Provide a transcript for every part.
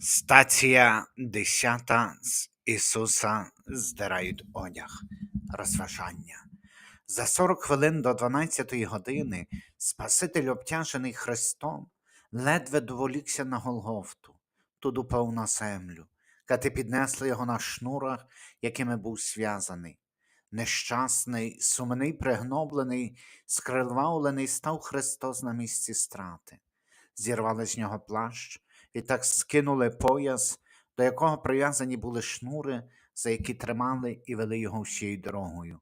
Стація 10 з Ісуса здирають одяг. Розважання. За 40 хвилин до 12 години Спаситель, обтяжений Христом, ледве доволікся на Голгофту, тут упав на землю, кати піднесли його на шнурах, якими був зв'язаний. Нещасний, сумний, пригноблений, скривавлений став Христос на місці страти. Зірвали з нього плащ, і так скинули пояс, до якого прив'язані були шнури, за які тримали і вели його всією дорогою.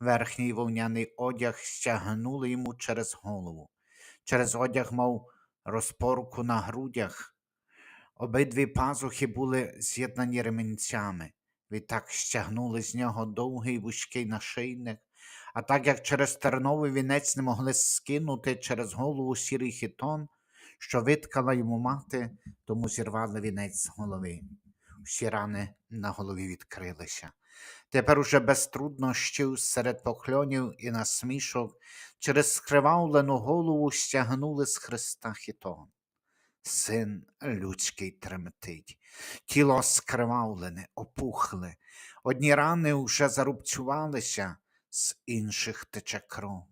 Верхній вовняний одяг стягнули йому через голову. Через одяг мав розпорку на грудях. Обидві пазухи були з'єднані ремінцями. Відтак стягнули з нього довгий вузький нашийник, а так як через терновий вінець не могли скинути через голову сірий хітон, що виткала йому мати, тому зірвали вінець з голови. Всі рани на голові відкрилися. Тепер уже без труднощів серед покльонів і насмішок через скривавлену голову стягнули з хреста хітон. Син людський тремтить, тіло скривавлене, опухле, одні рани вже зарубцювалися, з інших тече кров.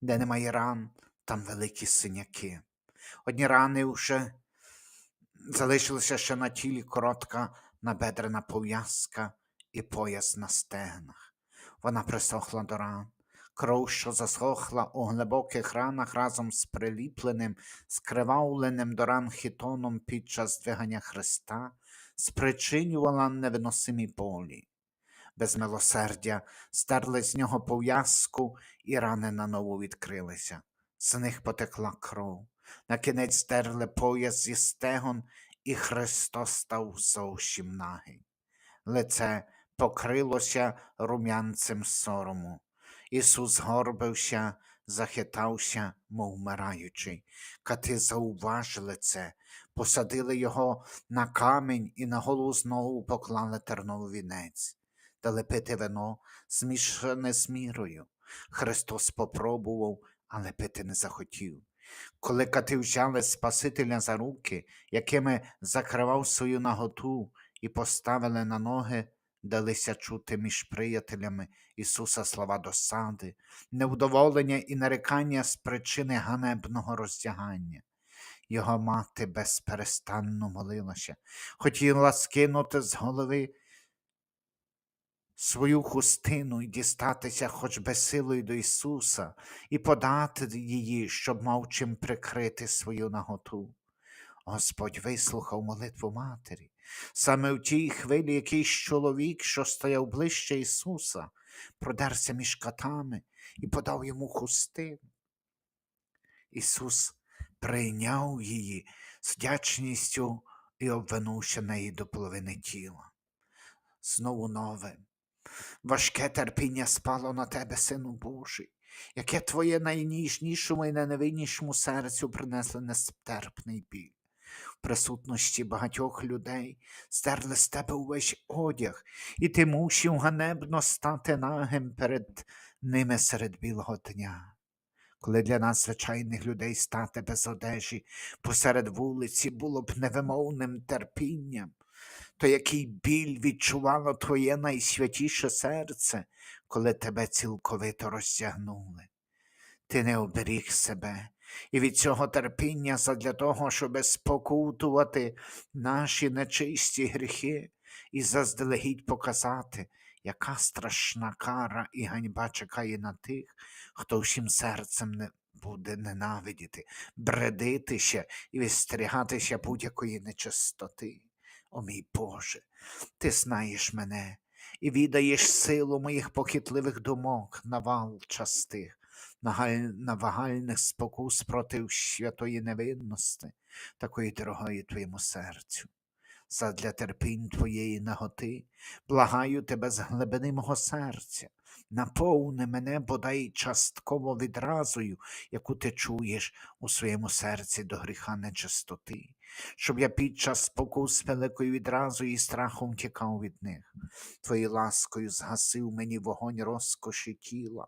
Де немає ран, там великі синяки. Одні рани вже залишилися ще на тілі коротка набедрена пов'язка і пояс на стегнах. Вона присохла до ран. Кров, що засохла у глибоких ранах разом з приліпленим, скривавленим до ран хітоном під час двигання Христа, спричинювала невиносимі болі. Без милосердя стерли з нього пов'язку, і рани наново відкрилися. З них потекла кров. На кінець стерли пояс зі стегон, і Христос став зовсім нагий. Лице покрилося рум'янцем сорому. Ісус горбився, захитався, мов вмираючий. Кати зауважили це, посадили його на камінь і на голову знову поклали терновий вінець, дали пити вино, змішане з мірою. Христос попробував, але пити не захотів. Коли кати взяли Спасителя за руки, якими закривав свою наготу, і поставили на ноги, далися чути між приятелями Ісуса слова досади, невдоволення і нарекання з причини ганебного роздягання. Його мати безперестанно молилася, хотіла скинути з голови свою хустину і дістатися хоч би силою до Ісуса і подати її, щоб мав чим прикрити свою наготу. Господь вислухав молитву матері. Саме в тій хвилі якийсь чоловік, що стояв ближче Ісуса, продерся між катами і подав йому хустину. Ісус прийняв її з вдячністю і обвинувся неї до половини тіла. Знову нове. Важке терпіння спало на тебе, Сину Божий, яке твоє найніжнішому і найневиннішому серцю принесли нестерпний біль. В присутності багатьох людей стерли з тебе увесь одяг, і ти мусив ганебно стати нагим перед ними серед білого дня. Коли для нас, звичайних людей, стати без одежі посеред вулиці було б невимовним терпінням, то який біль відчувало твоє найсвятіше серце, коли тебе цілковито розтягнули. Ти не оберіг себе, і від цього терпіння задля того, щоб спокутувати наші нечисті гріхи і заздалегідь показати, яка страшна кара і ганьба чекає на тих, хто всім серцем не буде ненавидіти, бредитися і вистерігатися будь-якої нечистоти. О мій Боже, ти знаєш мене і віддаєш силу моїх похитливих думок, навал частих, навагальних спокус проти святої невинності, такої дорогої твоєму серцю. Задля терпінь твоєї наготи, благаю тебе з глибини мого серця, наповни мене бодай частково відразою, яку ти чуєш у своєму серці до гріха нечистоти, щоб я під час спокус великою відразою і страхом тікав від них. Твоєю ласкою згасив мені вогонь розкоші тіла.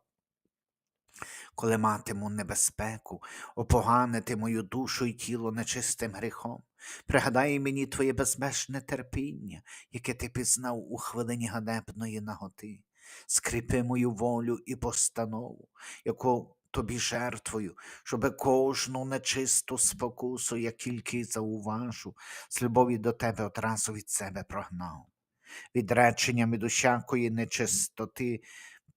коли матиму небезпеку, опоганити мою душу і тіло нечистим гріхом. Пригадай мені твоє безмежне терпіння, яке ти пізнав у хвилині ганебної наготи. Скріпи мою волю і постанову, яку тобі жертвою, щоби кожну нечисту спокусу, я тільки зауважу, з любові до тебе одразу від себе прогнав. Відреченням від усякої нечистоти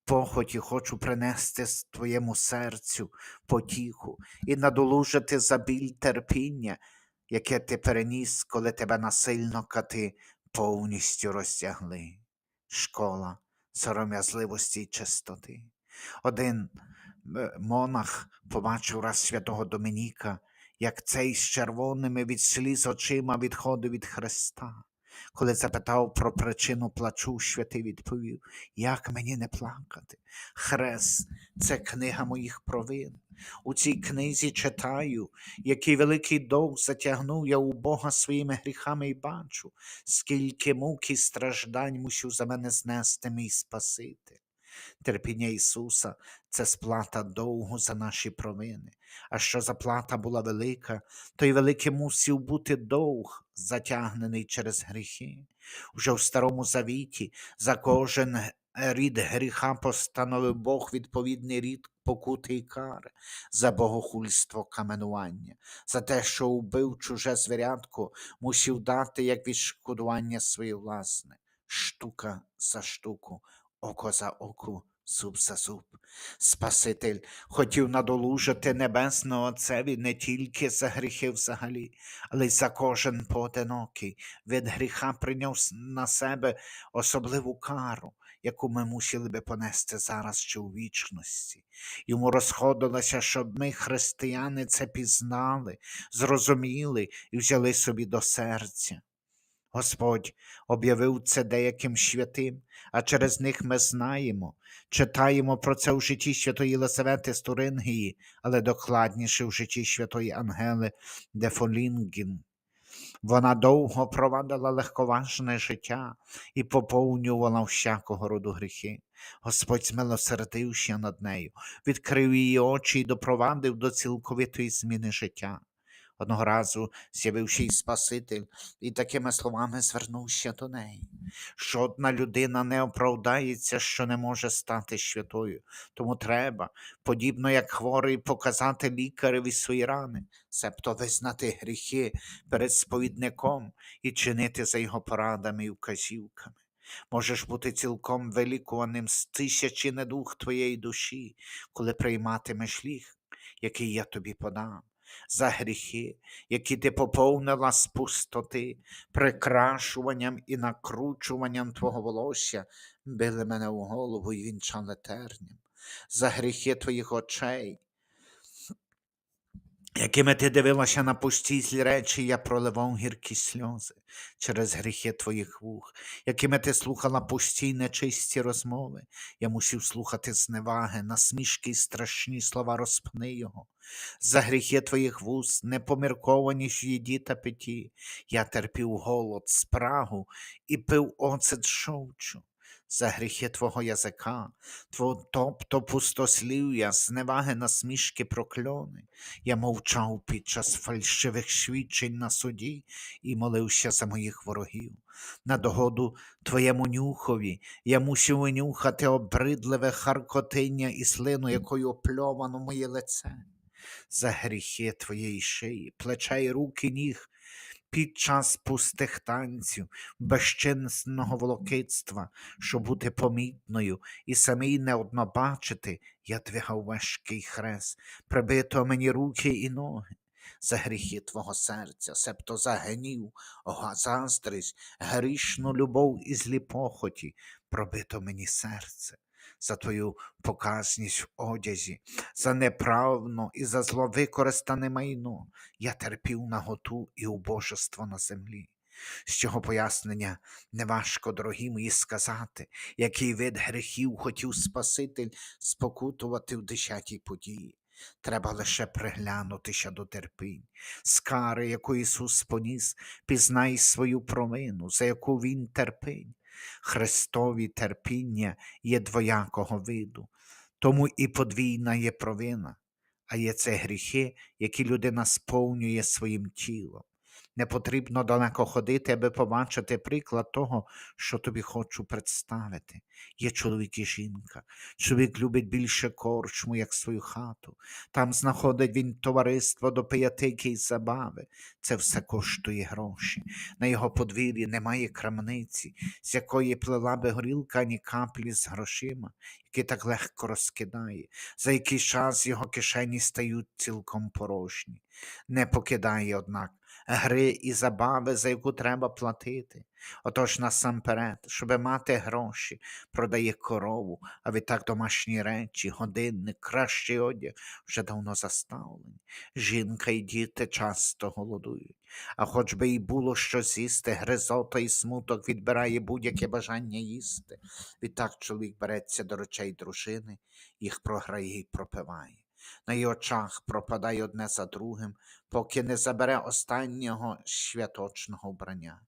похоті хочу принести твоєму серцю потіху і надолужити за біль терпіння, яке ти переніс, коли тебе насильно кати повністю розтягли. Школа сором'язливості й чистоти. Один е, монах побачив раз святого Домініка, як цей з червоними від сліз очима відходив від Христа. Коли запитав про причину плачу, святий відповів, як мені не плакати? Хрест це книга моїх провин. У цій книзі читаю, який великий довг затягнув я у Бога своїми гріхами і бачу, скільки мук і страждань мусив за мене знести мій Спаситель. Терпіння Ісуса це сплата довгу за наші провини. А що заплата була велика, то й великий мусив бути довг, затягнений через гріхи. Уже в Старому Завіті за кожен рід гріха постановив Бог відповідний рід покути і кари, за богохульство каменування, за те, що убив чуже звірятко, мусив дати як відшкодування своє власне, штука за штуку, око за око, зуб за зуб. Спаситель хотів надолужити небесного Отцеві не тільки за гріхи взагалі, але й за кожен поодинокий. Від гріха прийняв на себе особливу кару, яку ми мусили би понести зараз чи у вічності. Йому розходилося, щоб ми, християни, це пізнали, зрозуміли і взяли собі до серця. Господь об'явив це деяким святим, а через них ми знаємо, читаємо про це у житті святої Єлисавети з Турингії, але докладніше в житті святої Ангели Дефолінгін. Вона довго провадила легковажне життя і поповнювала всякого роду гріхи. Господь змилосердився над нею, відкрив її очі і допровадив до цілковитої зміни життя. Одного разу з'явився й Спаситель і такими словами звернувся до неї. Жодна людина не оправдається, що не може стати святою, тому треба, подібно як хворий, показати лікареві свої рани, себто визнати гріхи перед сповідником і чинити за його порадами і вказівками. Можеш бути цілком вилікуваним з тисячі недух твоєї душі, коли прийматимеш ліг, який я тобі подам. За гріхи, які ти поповнила з пустоти, прикрашуванням і накручуванням твого волосся, били мене у голову і вінчали терням. За гріхи твоїх очей, якими ти дивилася на пусті злі речі, я проливав гіркі сльози через гріхи твоїх вух, якими ти слухала пусті й нечисті розмови, я мусив слухати зневаги, насмішки й страшні слова розпни його. За гріхи твоїх вуст, непомірковані ж їді та питі, я терпів голод, спрагу і пив оцет шовчу. За гріхи твого язика, тво, тобто пустослів'я, зневаги, насмішки, прокльони. Я мовчав під час фальшивих свідчень на суді і молився за моїх ворогів. На догоду твоєму нюхові я мусив винюхати обридливе харкотиння і слину, якою опльовано моє лице. За гріхи твоєї шиї, плеча й руки ніг під час пустих танців, безчинного волокитства, щоб бути помітною і самій неодно бачити, я двигав важкий хрест, прибито мені руки і ноги. За гріхи твого серця, себто за ога, заздрість, грішну любов і злі похоті, пробито мені серце, за твою показність в одязі, за неправно і за зло використане майно, я терпів наготу і убожество на землі. З цього пояснення неважко, дорогі мої, сказати, який вид гріхів хотів Спаситель спокутувати в десятій події. Треба лише приглянутися до терпінь, з кари, яку Ісус поніс, пізнай свою провину, за яку Він терпить. Христові терпіння є двоякого виду. Тому і подвійна є провина, а є це гріхи, які людина сповнює своїм тілом. Не потрібно далеко ходити, аби побачити приклад того, що тобі хочу представити. Є чоловік і жінка. Чоловік любить більше корчму, як свою хату. Там знаходить він товариство до пиятики й забави. Це все коштує гроші. На його подвір'ї немає крамниці, з якої плела би горілка ані каплі з грошима, які так легко розкидає. За який час його кишені стають цілком порожні. Не покидає, однак, гри і забави, за яку треба платити. Отож насамперед, щоби мати гроші, продає корову, а відтак домашні речі, годинник, кращий одяг вже давно заставлені. Жінка і діти часто голодують, а хоч би і було що з'їсти, гризота і смуток відбирає будь-яке бажання їсти. Відтак чоловік береться до речей дружини, їх програє і пропиває. На її очах пропадає одне за другим, поки не забере останнього святочного вбрання.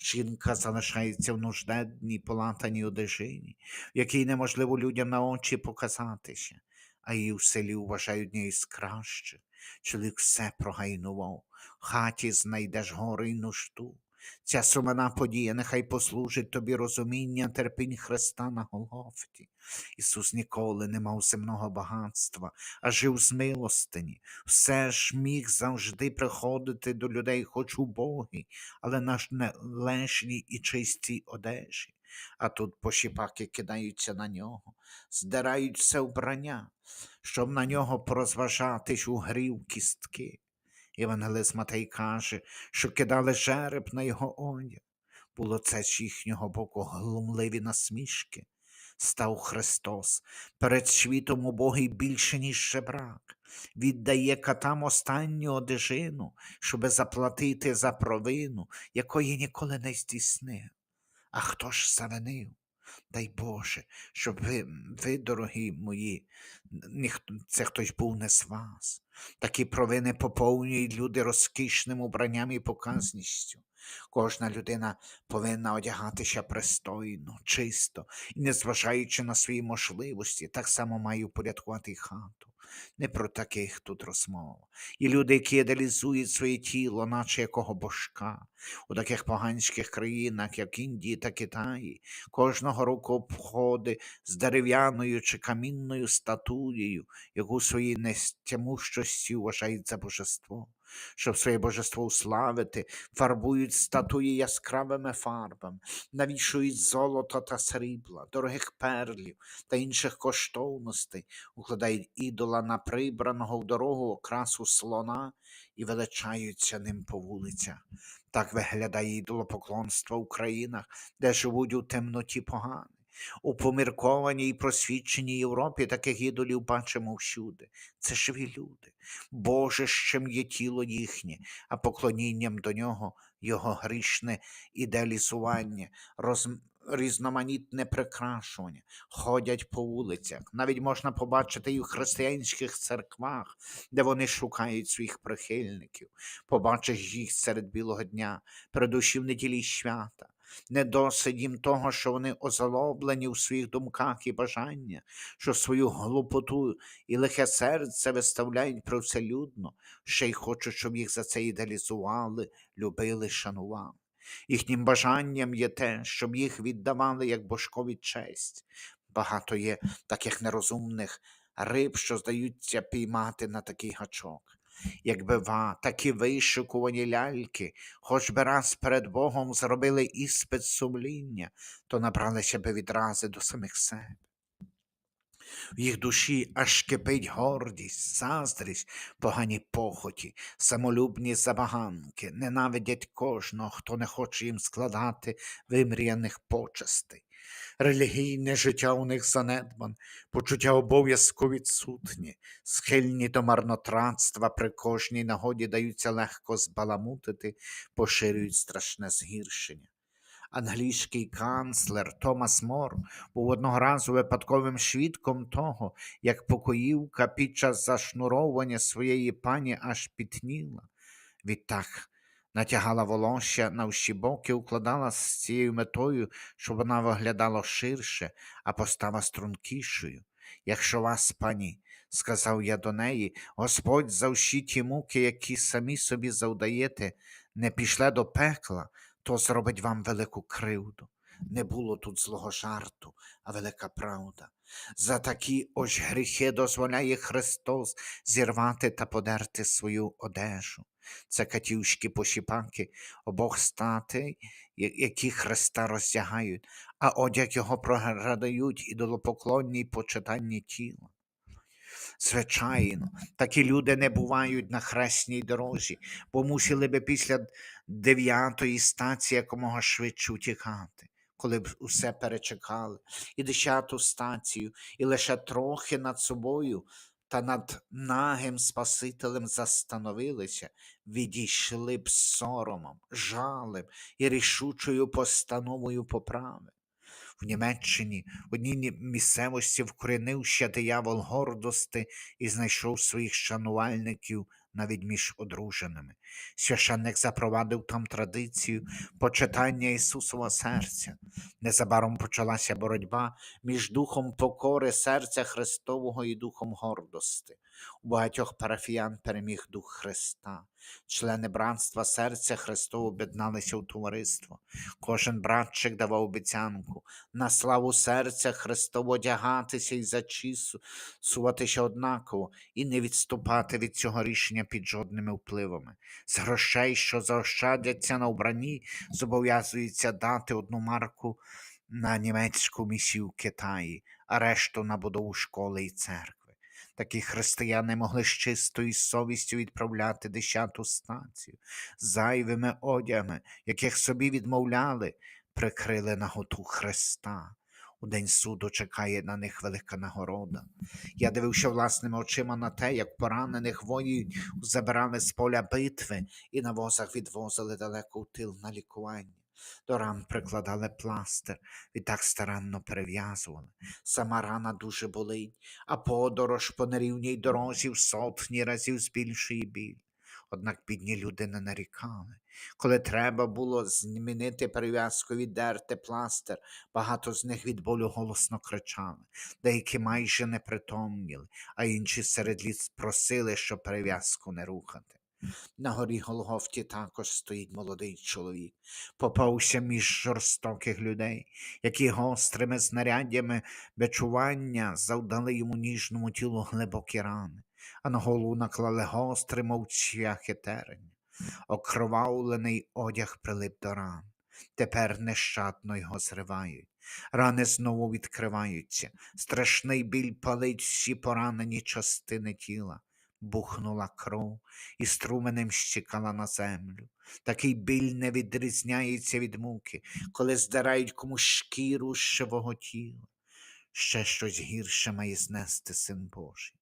Жінка залишається в нужденній полатаній одежині, в якій неможливо людям на очі показатися, а її в селі вважають нею з кращих. Чоловік все прогайнував, в хаті знайдеш гори й нужду. Ця сумана подія нехай послужить тобі розуміння терпінь Христа на Голгофті. Ісус ніколи не мав земного багатства, а жив з милостині. Все ж міг завжди приходити до людей, хоч убогий, але на ж належній і чистій одежі. А тут пошіпаки кидаються на нього, здирають все вбрання, щоб на нього порозважатись у грів кістки. Євангелист Матей каже, що кидали жереб на його одяг. Було це з їхнього боку глумливі насмішки. Став Христос перед світом убогий більше, ніж жебрак, віддає катам останню одежину, щоби заплатити за провину, якої ніколи не здійснив. А хто ж завинив? Дай Боже, щоб ви, ви, дорогі мої, ніхто, це хтось був не з вас. Такі провини поповнюють люди розкішним убранням і показністю. Кожна людина повинна одягатися пристойно, чисто і, незважаючи на свої можливості, так само має упорядкувати хату. Не про таких тут розмова. І люди, які ідеалізують своє тіло, наче якого божка, у таких поганських країнах, як Індії та Китаї, кожного року обходи з дерев'яною чи камінною статуєю, яку своїй нестямущості вважають за божество. Щоб своє божество уславити, фарбують статуї яскравими фарбами, навішують золото та срібла, дорогих перлів та інших коштовностей, укладають ідола на прибраного в дорогу окрасу слона і величаються ним по вулицях. Так виглядає ідолопоклонство в країнах, де живуть у темноті погани. У поміркованій і просвіченій Європі таких ідолів бачимо всюди. Це живі люди. Боже, чим є тіло їхнє, а поклонінням до нього його грішне ідеалізування, роз... різноманітне прикрашування, ходять по вулицях. Навіть можна побачити і в християнських церквах, де вони шукають своїх прихильників. Побачиш їх серед білого дня, передусім неділі свята. Не досить їм того, що вони озлоблені у своїх думках і бажаннях, що свою глупоту і лихе серце виставляють привселюдно, ще й хочуть, щоб їх за це ідеалізували, любили, шанували. Їхнім бажанням є те, щоб їх віддавали як божкові честь. Багато є таких нерозумних риб, що здаються піймати на такий гачок. Якби ва, такі вишикувані ляльки, хоч би раз перед Богом зробили іспит сумління, то набралися би відрази до самих себе. В їх душі аж кипить гордість, заздрість, погані похоті, самолюбні забаганки, ненавидять кожного, хто не хоче їм складати вимріяних почестей. Релігійне життя у них занедбан, почуття обов'язку відсутні, схильні до марнотратства при кожній нагоді даються легко збаламутити, поширюють страшне згіршення. Англійський канцлер Томас Мор був одного разу випадковим свідком того, як покоївка під час зашнуровування своєї пані аж пітніла. Відтак натягала волосся на всі боки, укладала з цією метою, щоб вона виглядала ширше, а постава стрункішою. Якщо вас, пані, сказав я до неї, Господь за всі ті муки, які самі собі завдаєте, не пішле до пекла, то зробить вам велику кривду. Не було тут злого жарту, а велика правда. За такі ось гріхи дозволяє Христос зірвати та подерти свою одежу. Це катівські посіпаки обох статей, які Христа роздягають, а одяг його прогадають ідолопоклонній почитанні тіла. Звичайно, такі люди не бувають на хресній дорозі, бо мусили би після дев'ятої стації якомога швидше утікати, коли б усе перечекали, і десяту стацію, і лише трохи над собою та над нагим Спасителем застановилися, відійшли б соромом, жалем і рішучою постановою поправи. В Німеччині в одній ні- місцевості вкоренився диявол гордости і знайшов своїх шанувальників навіть між одруженими. Священник запровадив там традицію почитання Ісусового серця. Незабаром почалася боротьба між духом покори серця Христового і духом гордости. У багатьох парафіян переміг дух Христа. Члени братства серця Христового об'єдналися в товариство. Кожен братчик давав обіцянку на славу серця Христово одягатися і зачісуватися однаково, і не відступати від цього рішення під жодними впливами. З грошей, що заощадяться на вбранні, зобов'язується дати одну марку на німецьку місію в Китаї, а решту на будову школи і церкви. Такі християни могли з чистою совістю відправляти десяту станцію, зайвими одягами, яких собі відмовляли, прикрили наготу Христа. У день суду чекає на них велика нагорода. Я дивився власними очима на те, як поранених воїнів забирали з поля битви і на возах відвозили далеко в тил на лікування. До ран прикладали пластир, відтак старанно перев'язували. Сама рана дуже болить, а подорож по нерівній дорозі в сотні разів збільшує біль. Однак бідні люди не нарікали. Коли треба було змінити перев'язку, віддерти пластир, багато з них від болю голосно кричали, деякі майже не притомніли, а інші серед літ просили, щоб перев'язку не рухати. На горі Голгофті також стоїть молодий чоловік, попався між жорстоких людей, які гострими знаряддями бичування завдали йому ніжному тілу глибокі рани, а на голову наклали гостре мовчахи терень. Окровавлений одяг прилип до ран. Тепер нещадно його зривають. Рани знову відкриваються. Страшний біль палить всі поранені частини тіла. Бухнула кров і струменем щекала на землю. Такий біль не відрізняється від муки, коли здирають комусь шкіру з живого тіла. Ще щось гірше має знести син Божий.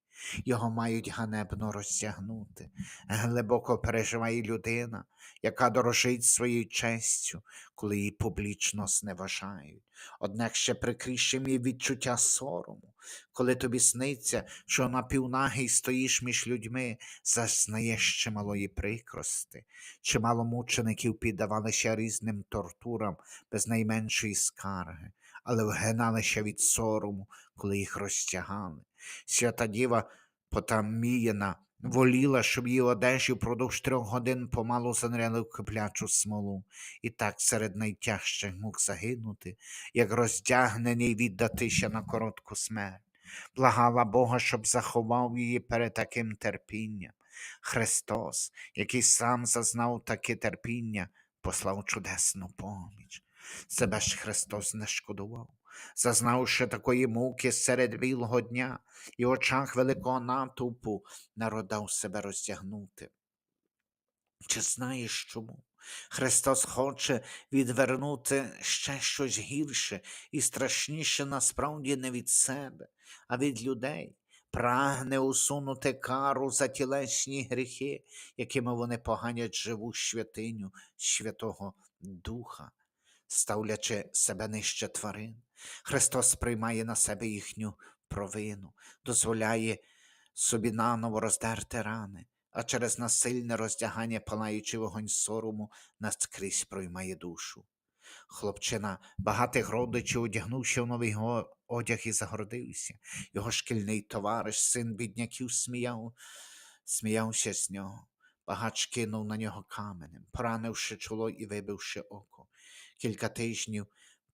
Його мають ганебно розтягнути. Глибоко переживає людина, яка дорожить своєю честю, коли її публічно зневажають. Однак ще прикрішим є відчуття сорому, коли тобі сниться, що напівнагий стоїш між людьми, зазнаєш чималої прикрости. Чимало мучеників піддавалися різним тортурам без найменшої скарги, але вгиналися від сорому, коли їх розтягали. Свята діва Потаміяна воліла, щоб її одежі впродовж трьох годин помалу заниряли в киплячу смолу, і так серед найтяжчих мук загинути, як роздягнений віддатися на коротку смерть. Благала Бога, щоб заховав її перед таким терпінням. Христос, який сам зазнав таке терпіння, послав чудесну поміч. Себе ж Христос не шкодував, зазнавши такої муки серед білого дня і в очах великого натовпу народав себе роздягнути. Чи знаєш чому? Христос хоче відвернути ще щось гірше і страшніше насправді не від себе, а від людей. Прагне усунути кару за тілесні гріхи, якими вони поганять живу святиню Святого Духа, ставлячи себе нижче тварин. Христос приймає на себе їхню провину, дозволяє собі наново роздерти рани, а через насильне роздягання палаючи вогонь сорому наскрізь проймає душу. Хлопчина багатих родичів, одягнувши в новий одяг і загордився. Його шкільний товариш, син бідняків, сміяв, сміявся з нього. Багач кинув на нього каменем, поранивши чоло і вибивши око. Кілька тижнів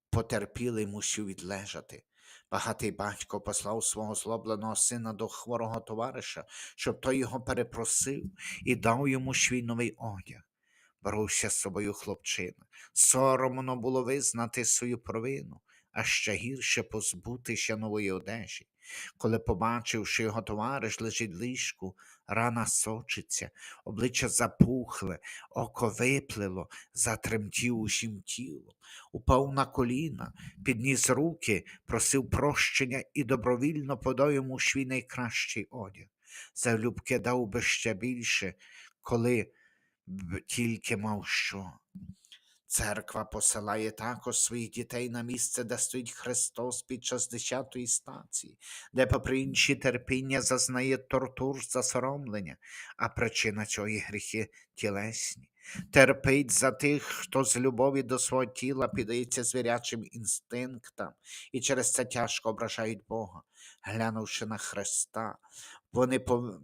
потерпілий мусив відлежати. Багатий батько послав свого злобленого сина до хворого товариша, щоб той його перепросив і дав йому свій новий одяг. Боровся з собою хлопчина. Соромно було визнати свою провину, а ще гірше позбутися нової одежі. Коли побачив, що його товариш лежить в ліжку, рана сочиться, обличчя запухле, око виплило, затремтів усім тілом, упав на коліна, підніс руки, просив прощення і добровільно подав йому свій найкращий одяг. Залюбки дав би ще більше, коли б тільки мав що. Церква посилає також своїх дітей на місце, де стоїть Христос під час десятої стації, де, попри інші терпіння, зазнає тортур засоромлення, а причина цього гріхи тілесні. Терпить за тих, хто з любові до свого тіла піддається звірячим інстинктам і через це тяжко ображають Бога, глянувши на Христа. Вони пов-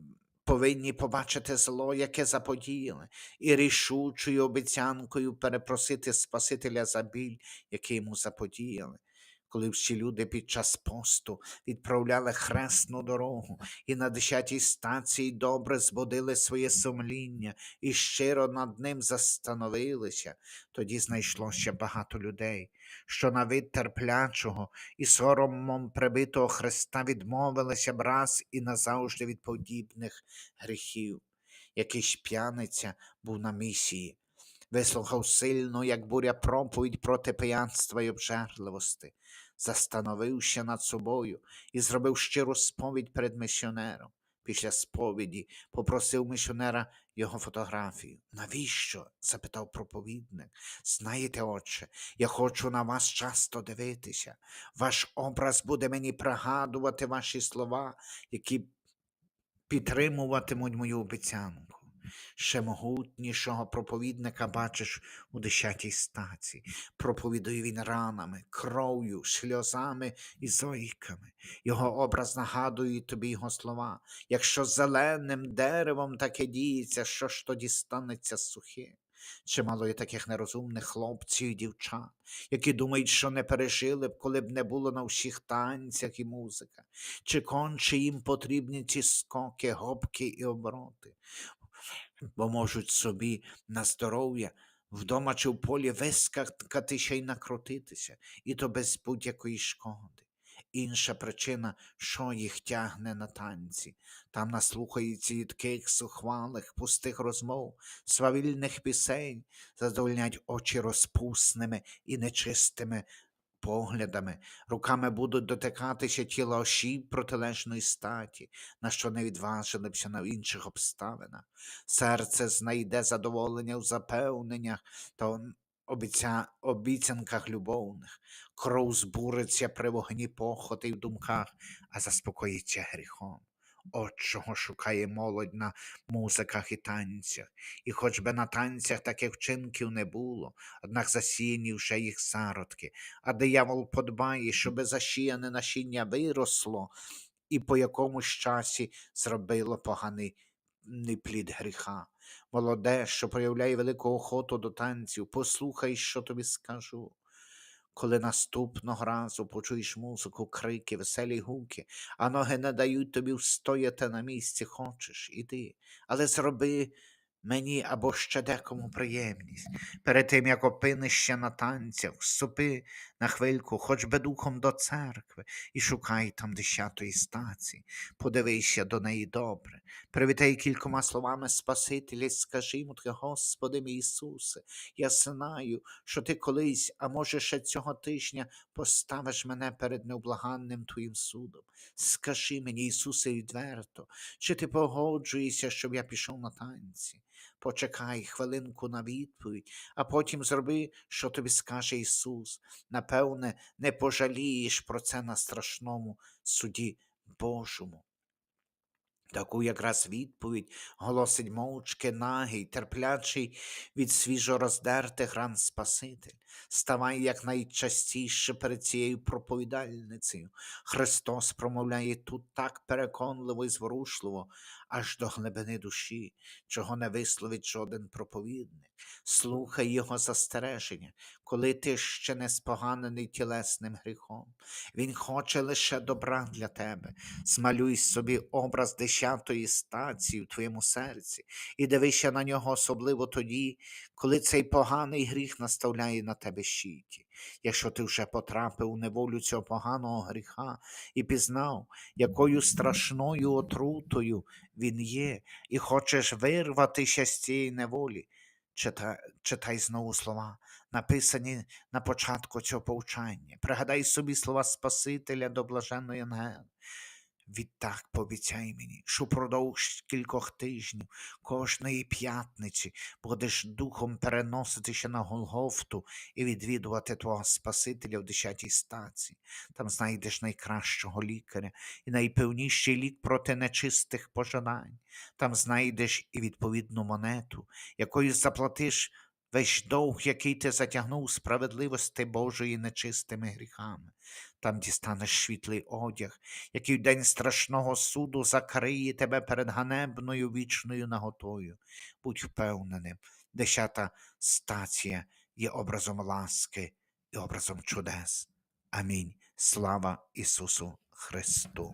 повинні побачити зло, яке заподіяли, і рішучою обіцянкою перепросити Спасителя за біль, який йому заподіяли. Коли всі люди під час посту відправляли хресну дорогу і на десятій стації добре збудили своє сумління і щиро над ним застановилися, тоді знайшлося багато людей, що на вид терплячого і соромом прибитого Христа відмовилися б раз і назавжди від подібних гріхів. Якийсь п'яниця був на місії, вислухав сильну, як буря проповідь проти п'янства й обжерливості, застановився над собою і зробив щиру сповідь перед місіонером. Після сповіді попросив місіонера його фотографію. Навіщо? запитав проповідник. Знаєте, отче, я хочу на вас часто дивитися. Ваш образ буде мені пригадувати ваші слова, які підтримуватимуть мою обіцянку. Ще могутнішого проповідника бачиш у десятій стаці. Проповідує він ранами, кров'ю, сльозами і зойками. Його образ нагадує тобі його слова. Якщо зеленим деревом таке діється, що ж тоді станеться сухим? Чимало є таких нерозумних хлопців і дівчат, які думають, що не пережили б, коли б не було на всіх танцях і музика, чи конче їм потрібні ці скоки, гопки і обороти, бо можуть собі на здоров'я вдома чи в полі вискакати й накрутитися, і то без будь-якої шкоди. Інша причина, що їх тягне на танці, там наслухаються їдких, сухвалих, пустих розмов, свавільних пісень, задовольнять очі розпусними і нечистими поглядами, руками будуть дотикатися тіла осіб протилежної статі, на що не відважилися на інших обставинах. Серце знайде задоволення в запевненнях та обіця... обіцянках любовних, кров збуриться при вогні похоти в думках, а заспокоїться гріхом. От чого шукає молодь на музиках і танцях, і хоч би на танцях таких вчинків не було, однак засіяні вже їх зародки, а диявол подбає, щоби засіяне насіння виросло і по якомусь часі зробило поганий ний плід гріха. Молоде, що проявляє велику охоту до танців, послухай, що тобі скажу. Коли наступного разу почуєш музику, крики, веселі гуки, а ноги не дають тобі встояти на місці, хочеш, іди, але зроби мені або ще декому приємність. Перед тим, як опинишся на танцях, вступи на хвильку, хоч би духом до церкви, і шукай там десятої стації, подивися до неї добре, привітай кількома словами Спасителя, скажи йому, Господи мій Ісусе, я знаю, що ти колись, а може ще цього тижня, поставиш мене перед невблаганним Твоїм судом. Скажи мені, Ісусе, відверто, чи ти погоджуєшся, щоб я пішов на танці? Почекай хвилинку на відповідь, а потім зроби, що тобі скаже Ісус. Напевне, не пожалієш про це на страшному суді Божому. Таку якраз відповідь голосить мовчки нагий, терплячий від свіжороздертих ран Спаситель. Ставай якнайчастіше перед цією проповідальницею. Христос промовляє тут так переконливо і зворушливо, аж до глибини душі, чого не висловить жоден проповідник. Слухай його застереження, коли ти ще не споганений тілесним гріхом. Він хоче лише добра для тебе. Змалюй собі образ десятої стації в твоєму серці і дивися на нього особливо тоді, коли цей поганий гріх наставляє на тебе щиті. Якщо ти вже потрапив у неволю цього поганого гріха і пізнав, якою страшною отрутою він є, і хочеш вирватися з цієї неволі, читай, читай знову слова, написані на початку цього повчання. Пригадай собі слова Спасителя до блаженної Ангели. Відтак пообіцяй мені, що впродовж кількох тижнів кожної п'ятниці будеш духом переноситися на Голгофту і відвідувати твого Спасителя в десятій стації. Там знайдеш найкращого лікаря і найпевніший лік проти нечистих пожадань. Там знайдеш і відповідну монету, якою заплатиш весь довг, який ти затягнув справедливості Божої нечистими гріхами. Там дістанеш світлий одяг, який в день страшного суду закриє тебе перед ганебною вічною наготою. Будь впевненим, десята стація є образом ласки і образом чудес. Амінь. Слава Ісусу Христу!